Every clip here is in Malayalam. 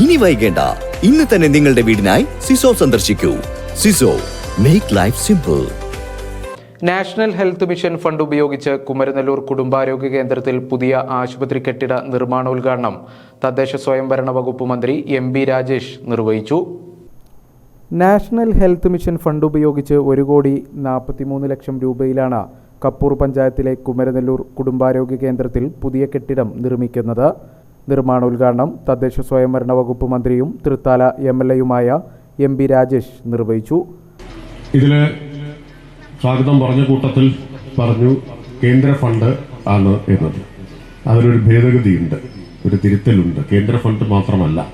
ഇനി വൈകേണ്ട. ഇന്ന് തന്നെ നിങ്ങളുടെ വീടിനായി സിസോ സന്ദർശിക്കൂ. സിസോ make life simple national health mission fund ഉപയോഗിച്ച് കുമരനെല്ലൂർ കുടുംബാരോഗ്യ കേന്ദ്രത്തിൽ പുതിയ ആശുപത്രി കെട്ടിട നിർമ്മാണോദ്ഘാടനം തദ്ദേശ സ്വയംഭരണ വകുപ്പ് മന്ത്രി എം ബി രാജേഷ് നിർവഹിച്ചു. നാഷണൽ ഹെൽത്ത് മിഷൻ ഫണ്ട് ഉപയോഗിച്ച് ഒരു കോടി നാൽപ്പത്തിമൂന്ന് ലക്ഷം രൂപയിലാണ് കപ്പൂർ പഞ്ചായത്തിലെ കുമരനെല്ലൂർ കുടുംബാരോഗ്യ കേന്ദ്രത്തിൽ പുതിയ കെട്ടിടം നിർമ്മിക്കുന്നത്. നിർമ്മാണോദ്ഘാടനം തദ്ദേശ സ്വയംഭരണ വകുപ്പ് മന്ത്രിയും തൃത്താല എം എൽ എയുമായ എം ബി രാജേഷ് നിർവഹിച്ചു. ഇതിൽ സ്വാഗതം പറഞ്ഞ കൂട്ടത്തിൽ പറഞ്ഞു കേന്ദ്ര ഫണ്ട് ആണ് എന്നത്. അതിലൊരു ഭേദഗതിയുണ്ട് ഒരു തിരുത്തലുണ്ട്. കേന്ദ്ര ഫണ്ട് മാത്രമല്ല.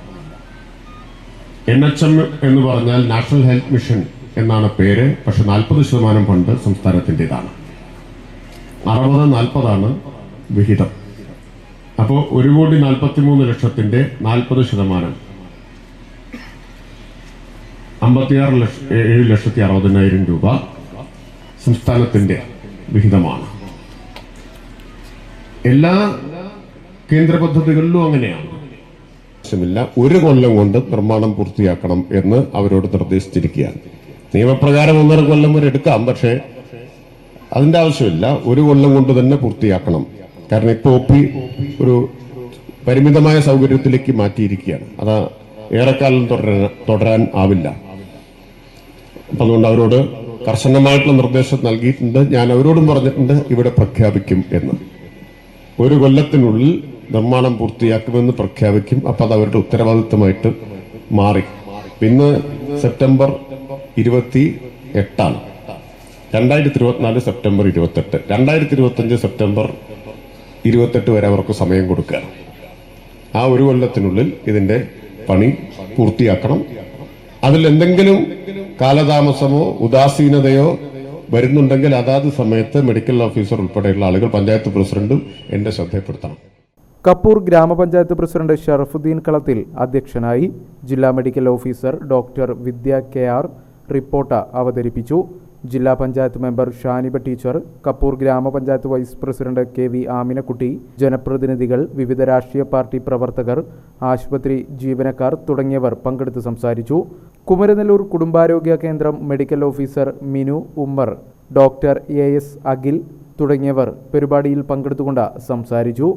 എൻ എച്ച് എം എന്ന് പറഞ്ഞാൽ നാഷണൽ ഹെൽത്ത് മിഷൻ എന്നാണ് പേര്. പക്ഷെ നാൽപ്പത് ശതമാനം ഫണ്ട് സംസ്ഥാനത്തിന്റെതാണ്. അറുപത് നാൽപ്പതാണ് വിഹിതം. അപ്പോൾ ഒരു കോടി നാൽപ്പത്തി മൂന്ന് ലക്ഷത്തിന്റെ നാൽപ്പത് ശതമാനം. അമ്പത്തിയാറ് ലക്ഷ ഏഴ് ലക്ഷത്തി അറുപതിനായിരം രൂപ സംസ്ഥാനത്തിന്റെ വിഹിതമാണ്. എല്ലാ കേന്ദ്ര പദ്ധതികളിലും അങ്ങനെയാണ്. ആവശ്യമില്ല. ഒരു കൊല്ലം കൊണ്ട് നിർമ്മാണം പൂർത്തിയാക്കണം എന്ന് അവരോട് നിർദ്ദേശിച്ചിരിക്കുകയാണ്. നിയമപ്രകാരം ഒന്നര കൊല്ലം വരെ എടുക്കാം പക്ഷേ അതിന്റെ ആവശ്യമില്ല. ഒരു കൊല്ലം കൊണ്ട് തന്നെ പൂർത്തിയാക്കണം. കാരണം ഇപ്പോൾ ഒ പി ഒരു പരിമിതമായ സൗകര്യത്തിലേക്ക് മാറ്റിയിരിക്കുകയാണ്. അത് ഏറെക്കാലം തുടരാൻ തുടരാൻ ആവില്ല. അപ്പം അതുകൊണ്ട് അവരോട് കർശനമായിട്ടുള്ള നിർദ്ദേശം നൽകിയിട്ടുണ്ട്. ഞാൻ അവരോടും പറഞ്ഞിട്ടുണ്ട് ഇവിടെ പ്രഖ്യാപിക്കും എന്ന്. ഒരു കൊല്ലത്തിനുള്ളിൽ നിർമ്മാണം പൂർത്തിയാക്കുമെന്ന് പ്രഖ്യാപിക്കും. അപ്പം അത് അവരുടെ ഉത്തരവാദിത്തമായിട്ട് മാറി. പിന്നെ സെപ്റ്റംബർ ഇരുപത്തി എട്ടാണ് രണ്ടായിരത്തി ഇരുപത്തിനാല് സെപ്റ്റംബർ ഇരുപത്തെട്ട്. രണ്ടായിരത്തി ഇരുപത്തഞ്ച് സെപ്റ്റംബർ ഇരുപത്തെട്ട് വരെ അവർക്ക് സമയം കൊടുക്കുക. ആ ഒരു കൊല്ലത്തിനുള്ളിൽ ഇതിന്റെ പണി പൂർത്തിയാക്കണം. അതിൽ എന്തെങ്കിലും കാലതാമസമോ ഉദാസീനതയോ വരുന്നുണ്ടെങ്കിൽ അതാത് സമയത്ത് മെഡിക്കൽ ഓഫീസർ ഉൾപ്പെടെയുള്ള ആളുകൾ പഞ്ചായത്ത് പ്രസിഡന്റും എന്റെ ശ്രദ്ധയപ്പെടുത്തണം. കപ്പൂർ ഗ്രാമപഞ്ചായത്ത് പ്രസിഡന്റ് ഷറഫുദ്ദീൻ കളത്തിൽ അധ്യക്ഷനായി ജില്ലാ medical officer doctor Vidya K R report അവതരിപ്പിച്ചു. ജില്ലാ പഞ്ചായത്ത് മെമ്പർ ഷാനിബ ടീച്ചർ കപ്പൂർ ഗ്രാമപഞ്ചായത്ത് vice president K V Aminakutty ജനപ്രതിനിധികൾ വിവിധ രാഷ്ട്രീയ പാർട്ടി പ്രവർത്തകർ ആശുപത്രി ജീവനക്കാർ തുടങ്ങിയവർ പങ്കെടുത്ത് സംസാരിച്ചു. കുമരനെല്ലൂർ കുടുംബാരോഗ്യ കേന്ദ്രം medical officer Minu Ummer doctor A S Akhil തുടങ്ങിയവർ പരിപാടിയിൽ പങ്കെടുത്തുകൊണ്ട് സംസാരിച്ചു.